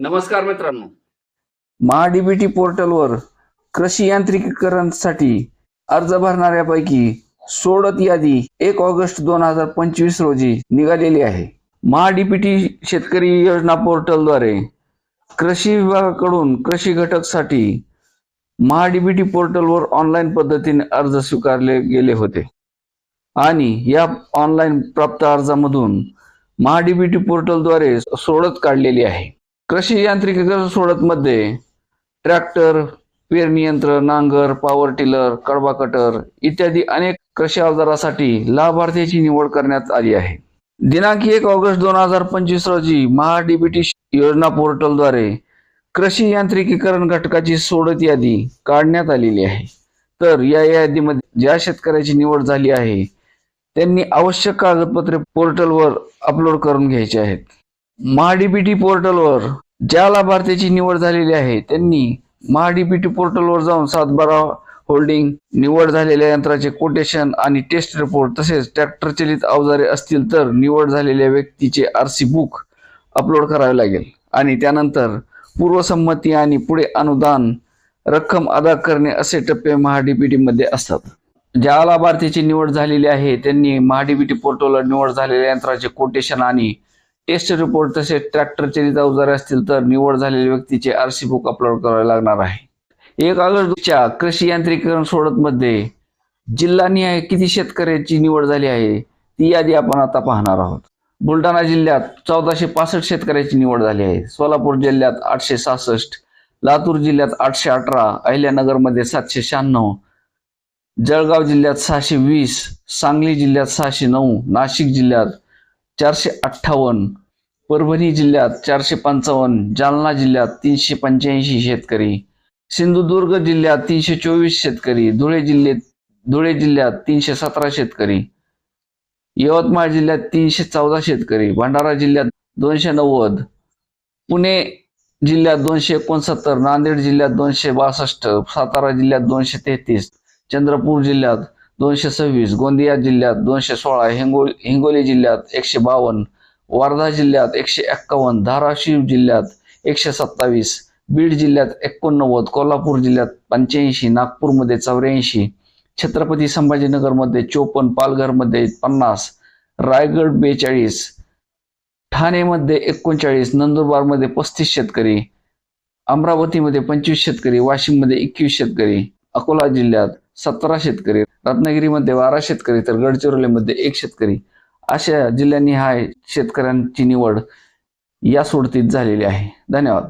नमस्कार मित्रांनो. महाडीबीटी पोर्टलवर कृषी यांत्रिकीकरणसाठी अर्ज भरणाऱ्यापैकी सोडत यादी एक ऑगस्ट दोन हजार पंचवीस रोजी निघालेली आहे. महाडीबीटी शेतकरी योजना पोर्टलद्वारे कृषी विभागाकडून कृषी घटकसाठी महाडीबीटी पोर्टलवर ऑनलाईन पद्धतीने अर्ज स्वीकारले गेले होते. आणि या ऑनलाईन प्राप्त अर्जामधून महाडीबीटी पोर्टलद्वारे सोडत काढलेली आहे. कृषी यांत्रिकीकरण सोडत मध्ये? ट्रॅक्टर पेरणी यंत्र नांगर पॉवर टिलर कडबा कटर इत्यादी अनेक कृषी अवजारासाठी लाभार्थ्याची निवड करण्यात आली आहे. दिनांक एक ऑगस्ट दोन हजार पंचवीस रोजी महाडीबीटी योजना पोर्टलद्वारे कृषी यांत्रिकीकरण घटकाची सोडत यादी काढण्यात आलेली आहे. तर या यादीमध्ये ज्या शेतकऱ्याची निवड झाली आहे त्यांनी आवश्यक कागदपत्रे पोर्टलवर अपलोड करून घ्यायचे आहेत. महाडीबीटी पोर्टलवर ज्या लाभार्थ्याची निवड झालेली आहे त्यांनी महाडीबीटी पोर्टलवर जाऊन सातबारा होल्डिंग निवड झालेल्या यंत्राचे कोटेशन आणि टेस्ट रिपोर्ट तसेच ट्रॅक्टर चलित अवजारे असतील तर निवड झालेल्या व्यक्तीचे आर सी बुक अपलोड करावे लागेल. आणि त्यानंतर पूर्वसंमती आणि पुढे अनुदान रक्कम अदा करणे असे टप्पे महाडीबीटी मध्ये असतात. ज्या लाभार्थीची निवड झालेली आहे त्यांनी महाडीबीटी पोर्टलवर निवड झालेल्या यंत्राचे कोटेशन आणि टेस्ट रिपोर्ट तसेच ट्रॅक्टर चरित अवजारे असतील तर निवड झालेल्या व्यक्तीचे आरसी बुक अपलोड करावे लागणार आहे. एक ऑगस्टच्या कृषी यांत्रिकीकरण सोडत मध्ये जिल्हानिहाय किती शेतकऱ्याची निवड झाली आहे ती यादी आपण आता पाहणार आहोत. बुलढाणा जिल्ह्यात चौदाशे पासष्ट शेतकऱ्याची निवड झाली आहे. सोलापूर जिल्ह्यात आठशे सहासष्ट लातूर जिल्ह्यात आठशे अठरा अहिल्यानगरमध्ये सातशे शहाण्णव जळगाव जिल्ह्यात सहाशे वीस सांगली जिल्ह्यात सहाशे नऊ नाशिक जिल्ह्यात चारशे अठ्ठावन्न परभणी जिल्ह्यात चारशे पंचावन्न जालना जिल्ह्यात तीनशे पंच्याऐंशी शेतकरी सिंधुदुर्ग जिल्ह्यात तीनशे चोवीस शेतकरी धुळे जिल्ह्यात धुळे जिल्ह्यात तीनशे सतरा शेतकरी यवतमाळ जिल्ह्यात तीनशे चौदा शेतकरी भंडारा जिल्ह्यात दोनशे नव्वद पुणे जिल्ह्यात दोनशे एकोणसत्तर नांदेड जिल्ह्यात दोनशे बासष्ट सातारा जिल्ह्यात दोनशे तेहतीस चंद्रपूर जिल्ह्यात दोनशे सव्वीस गोंदिया जिल्ह्यात दोनशे सोळा हिंगोली हिंगोली जिल्ह्यात एकशे बावन्न वर्धा जिल्ह्यात एकशे एक्कावन्न धाराशिव जिल्ह्यात एकशे सत्तावीस बीड जिल्ह्यात एकोणनव्वद कोल्हापूर जिल्ह्यात पंच्याऐंशी नागपूरमध्ये चौऱ्याऐंशी छत्रपती संभाजीनगरमध्ये चोपन्न पालघरमध्ये पन्नास रायगड बेचाळीस ठाणेमध्ये एकोणचाळीस नंदुरबारमध्ये पस्तीस शेतकरी अमरावतीमध्ये पंचवीस शेतकरी वाशिममध्ये एकवीस शेतकरी अकोला जिल्ह्यात सतरा शेतकरी रत्नागिरीमध्ये बारा शेतकरी तर गडचिरोलीमध्ये एक शेतकरी. अशा जिल्ह्यांनी हा शेतकऱ्यांची निवड या सोडतीत झालेली आहे. धन्यवाद.